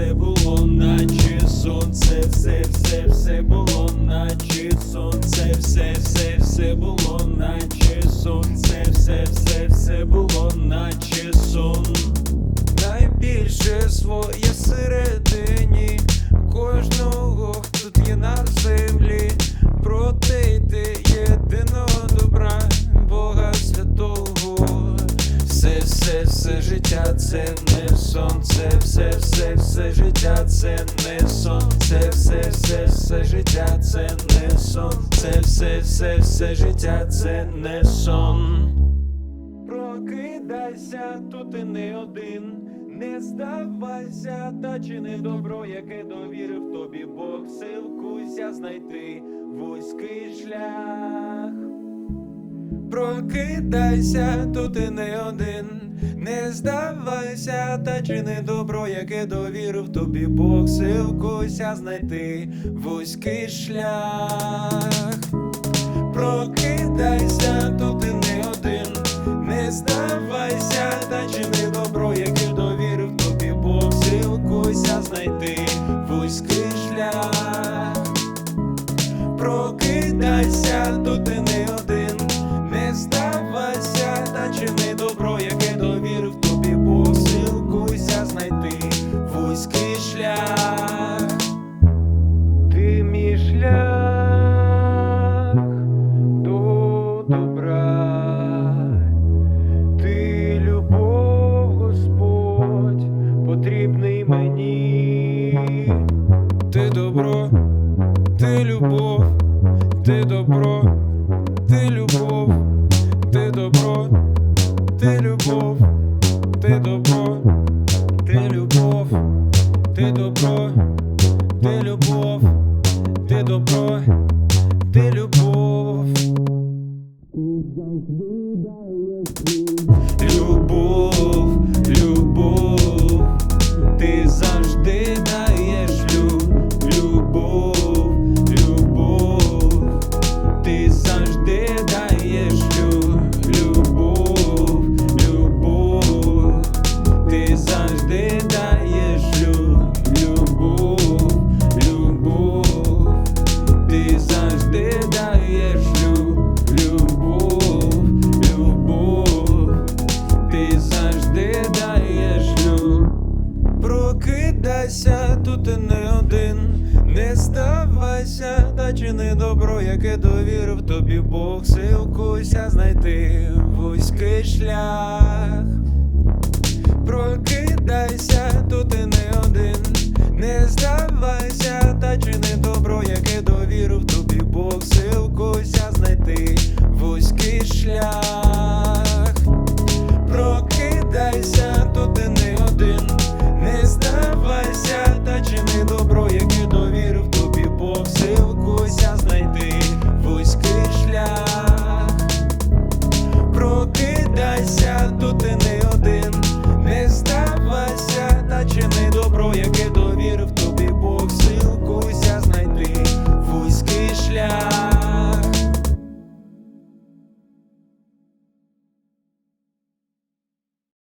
все було, наче сонце, все, все, все було, наче сонце, все, все, все було, наче. життя, це не сон, це все, все, все життя, це не сон, це все, все, все життя, це не сон, це все, все, все життя, це не сон. Прокидайся, тут ти не один. Не здавайся, та чи не добро, яке довірив тобі Бог, силкуйся знайти вузький шлях. Прокидайся, тут ти не один не здавайся, та чини добро, яке довірив тобі Бог, силкуйся знайти вузький шлях. Прокидайся, шлях. Ти мій шлях до добра, ти любов, Господь, потрібний мені, ти добро, ти любов, ти добро, ти любов, ти добро, ти любов, ти добро, ти добро, ти любов, ти добро, любов, любов, ти завжди даєш люб. Прокидайся, тут не один, не здавайся, та чини добро, яке довірив тобі Бог, силкуйся знайти вузький шлях. Прокидайся,